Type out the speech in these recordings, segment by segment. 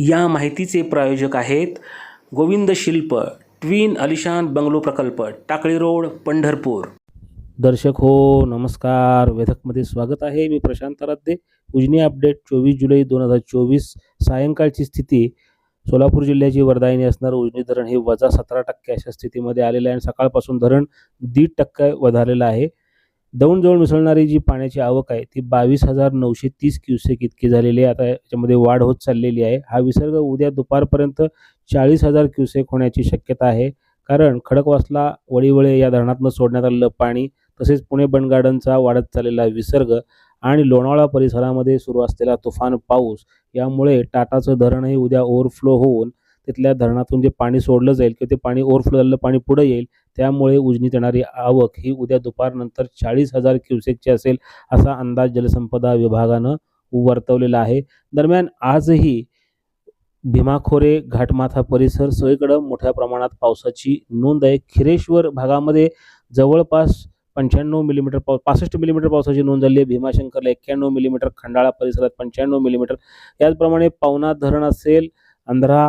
या माहितीचे प्रायोजक आहेत गोविंद शिल्प ट्विन अलिशान बंगलो प्रकल्प टाकळी रोड पंढरपूर. दर्शक हो नमस्कार. वेधकमध्ये स्वागत आहे. मी प्रशांत राध्ये उजनी अपडेट चोवीस जुलै दोन हजार चोवीस सायंकाळची स्थिती. सोलापूर जिल्ह्याची वर्धायनी असणारं उजनी धरण हे वजा सतरा टक्के अशा स्थितीमध्ये आलेलं आहे आणि सकाळपासून धरण दीड टक्के वधारलेलं आहे. दौंडजवळ मिसळणारी जी पाण्याची आवक आहे ती बावीस हजार नऊशे तीस क्युसेक इतकी झालेली आहे. आता याच्यामध्ये वाढ होत चाललेली आहे. हा विसर्ग उद्या दुपारपर्यंत चाळीस हजार क्युसेक होण्याची शक्यता आहे. कारण खडकवासला वळीवळे या धरणातनं सोडण्यात आलेलं पाणी तसेच पुणे बंड गार्डनचा वाढत चाललेला विसर्ग आणि लोणावळा परिसरामध्ये सुरू असलेला तुफान पाऊस यामुळे टाटाचं धरणही उद्या ओव्हरफ्लो होऊन तिथल्या धरणातून जे पाणी सोडलं जाईल किंवा ते पाणी ओव्हरफ्लो झालेलं पाणी पुढे येईल त्यामुळे उजनीत येणारी आवक ही उद्या दुपारनंतर चाळीस हजार क्युसेकची असेल असा अंदाज जलसंपदा विभागानं वर्तवलेला आहे. दरम्यान आजही भीमाखोरे घाटमाथा परिसर सगळीकडं मोठ्या प्रमाणात पावसाची नोंद आहे. खिरेश्वर भागामध्ये जवळपास पंच्याण्णव मिलीमीटर पाव पासष्ट मिलीमीटर पावसाची नोंद झाली आहे. भीमाशंकरला एक्क्याण्णव मिलीमीटर खंडाळा परिसरात पंच्याण्णव मिलीमीटर याचप्रमाणे पवना धरण असेल आंध्रा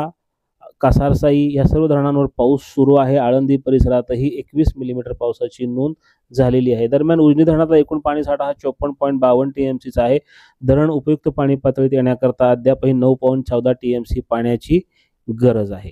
कासारसाई या सर्व धरणांवर पाऊस सुरू आहे. आळंदी परिसरातही एकवीस मिलीमीटर पावसाची नोंद झालेली आहे. दरम्यान उजनी धरणाचा एकूण पाणीसाठा हा चोपन्न पॉईंट बावन्न टी एम सीचा आहे. धरण उपयुक्त पाणी पातळीत येण्याकरता अद्यापही नऊ पॉईंट चौदा टी एम सी पाण्याची गरज आहे.